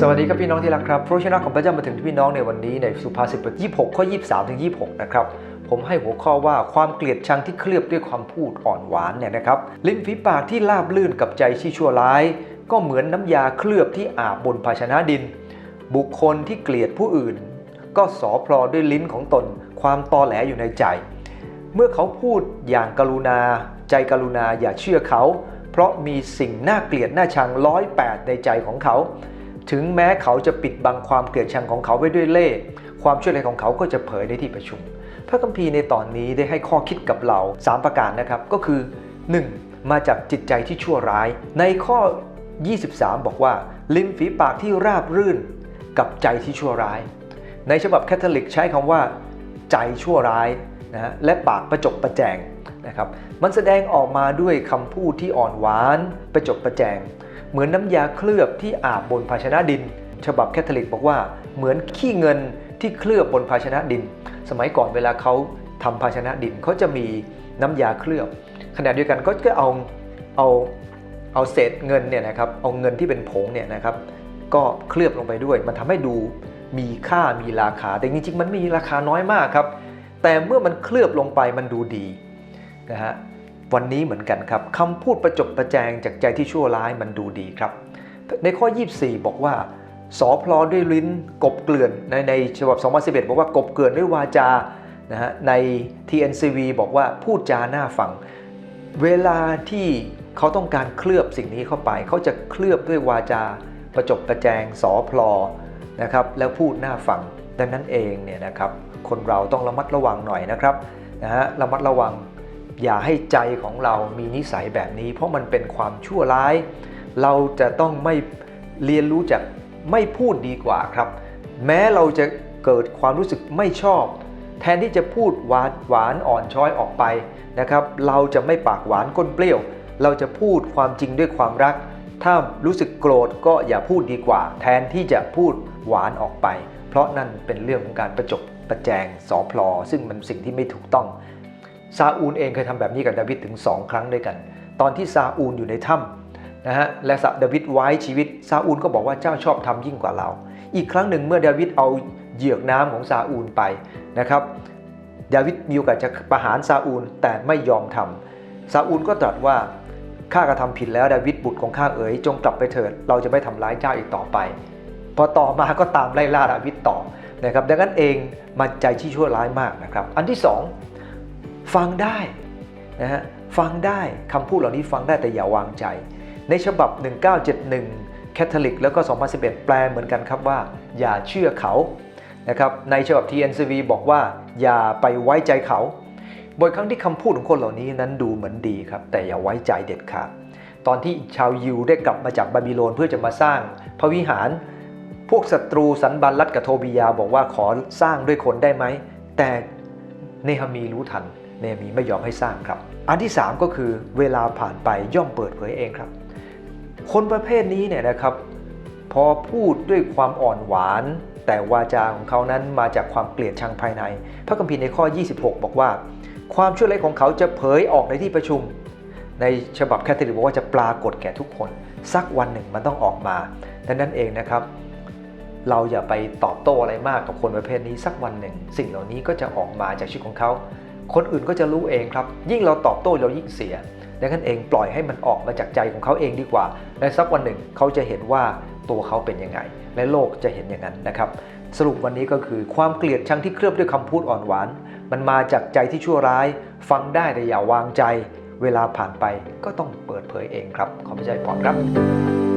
สวัสดีครับพี่น้องที่รักครับพระชนะของพระเจ้ามาถึงพี่น้องในวันนี้ในสุภาษิตบท26ข้อ23ถึง26นะครับผมให้หัวข้อว่าความเกลียดชังที่เคลือบด้วยความพูดอ่อนหวานเนี่ยนะครับลิ้นฝีปากที่ราบลื่นกับใจที่ชั่วร้าย ก็เหมือนน้ำยาเคลือบที่อาบบนภาชนะดิน บุคคลที่เกลียดผู้อื่น ก็สอพลอด้วยลิ้นของตน ความตอแหลอยู่ในใจ เมื่อเขาพูดอย่างกรุณา ใจกรุณาอย่าเชื่อเขา เพราะมีสิ่งน่าเกลียดน่าชังร้อยแปดในใจของเขา ถึงแม้เขาจะปิดบังความเกลียดชังของเขาไว้ด้วยเล่ห์ความช่วยเหลือของเขาก็จะเผยในที่ประชุม พระคัมภีร์ในตอนนี้ได้ให้ข้อคิดกับเรา 3 ประการนะครับ ก็คือ 1. มาจากจิตใจที่ชั่วร้าย ในข้อ 23 บอกว่า ลิ้นฝีปากที่ราบรื่น กับใจที่ชั่วร้าย ในฉบับแคทอลิกใช้คำว่า ใจชั่วร้ายนะฮะและปากประจบประแจงนะครับ มันแสดงออกมาด้วยคำพูดที่อ่อนหวาน ประจบประแจง เหมือนน้ำยาเคลือบที่อาบบนภาชนะดิน ฉบับแคทอลิกบอกว่าเหมือนขี้เงินที่เคลือบบนภาชนะดิน สมัยก่อนเวลาเขาทำภาชนะดินเขาจะมีน้ำยาเคลือบขณะเดียวกันก็จะเอาเอาเอาเศษเงินเนี่ยนะครับเอาเงินที่เป็นผงเนี่ยนะครับก็เคลือบลงไปด้วย มันทำให้ดูมีค่ามีราคา แต่จริงๆมันมีราคาน้อยมากครับ แต่เมื่อมันเคลือบลงไปมันดูดีนะฮะ วันนี้เหมือนกันครับคำพูดประจบประแจงจากใจที่ชั่วร้ายมันดูดีครับ ในข้อ 24 บอกว่าสอพลอด้วยลิ้นกบเกลื่อนในในฉบับ 2011 บอกว่ากบเกลื่อนด้วยวาจานะฮะใน TNCV บอกว่าพูดจาหน้าฟัง เวลาที่เขาต้องการเคลือบสิ่งนี้เข้าไป เขาจะเคลือบด้วยวาจาประจบประแจงสอพลอนะครับแล้วพูดหน้าฟังดังนั้นเองเนี่ยนะครับคนเราต้องระมัดระวังหน่อยนะครับนะฮะระมัดระวัง อย่าให้ใจของเรามีนิสัยแบบนี้ เพราะมันเป็นความชั่วร้าย เราจะต้องไม่เรียนรู้จากไม่พูดดีกว่าครับ แม้เราจะเกิดความรู้สึกไม่ชอบ แทนที่จะพูดหวานหวานอ่อนช้อยออกไปนะครับ เราจะไม่ปากหวานก้นเปรี้ยว เราจะพูดความจริงด้วยความรัก ถ้ารู้สึกโกรธก็อย่าพูดดีกว่า แทนที่จะพูดหวานออกไป เพราะนั่นเป็นเรื่องของการประจบประแจงสอพลอซึ่งมันสิ่งที่ไม่ถูกต้อง ซาอูลเองเคยทำแบบนี้กับดาวิดถึง 2 ครั้งด้วยกัน ตอนที่ซาอูลอยู่ในถ้ำนะฮะและดาวิดไว้ชีวิตซาอูลก็บอกว่าเจ้าชอบทำยิ่งกว่าเรา อีกครั้งหนึ่งเมื่อดาวิดเอาเหยือกน้ำของซาอูลไปนะครับดาวิดมีโอกาสจะประหารซาอูลแต่ไม่ยอมทำซาอูลก็ตรัสว่าข้ากระทำผิดแล้วดาวิดบุตรของข้าเอ๋ยจงกลับไปเถิด เราจะไม่ทำร้ายเจ้าอีกต่อไป พอต่อมาก็ตามไล่ล่าดาวิดต่อนะครับดังนั้นเองมันใจที่ชั่วร้ายมากนะครับ อันที่สอง ฟังได้นะฮะฟังได้คำพูดเหล่านี้ฟังได้แต่อย่าวางใจ ในฉบับ 1971แคทอลิกแล้วก็ 2011 แปลเหมือนกันครับว่า อย่าเชื่อเขานะครับในฉบับ TNCV บอกว่า อย่าไปไว้ใจเขาบ่อยครั้งที่คำพูดของคนเหล่านี้นั้นดูเหมือนดีครับ แต่อย่าไว้ใจเด็ดขาดตอนที่ชาวยิวได้กลับมาจากบาบิโลนเพื่อจะมาสร้างพระวิหาร พวกศัตรูสันบันรัดกับโทบิยาบอกว่าขอสร้างด้วยคนได้ไหม แต่เนหามีรู้ทัน เนมีไม่ยอมให้สร้างครับ อันที่ 3 ก็คือเวลาผ่านไปย่อมเปิดเผยเองครับ คนประเภทนี้เนี่ยนะครับ พอพูดด้วยความอ่อนหวาน แต่วาจาของเขานั้นมาจากความเกลียดชังภายใน พระคัมภีร์ในข้อ 26 บอกว่า ความชั่วร้ายของเขาจะเผยออกในที่ประชุม ในฉบับแคทเธอลิกบอกว่าจะปรากฏแก่ทุกคน สักวันหนึ่งมันต้องออกมาดังนั้นเองนะครับเราอย่าไปตอบโต้อะไรมากกับคนประเภทนี้สักวันหนึ่ง สิ่งเหล่านี้ก็จะออกมาจากชีวิตของเขา คนอื่นก็จะรู้เองครับ ยิ่งเราตอบโต้เรายิ่งเสียดังนั้นเองปล่อยให้มันออกมาจากใจของเขาเองดีกว่า และสักวันหนึ่งเขาจะเห็นว่าตัวเขาเป็นยังไง และโลกจะเห็นอย่างนั้นนะครับ สรุปวันนี้ก็คือความเกลียดชังที่เคลือบด้วยคำพูดอ่อนหวาน มันมาจากใจที่ชั่วร้าย ฟังได้แต่อย่าวางใจ เวลาผ่านไปก็ต้องเปิดเผยเองครับขอพระเจ้าอวยพรครับ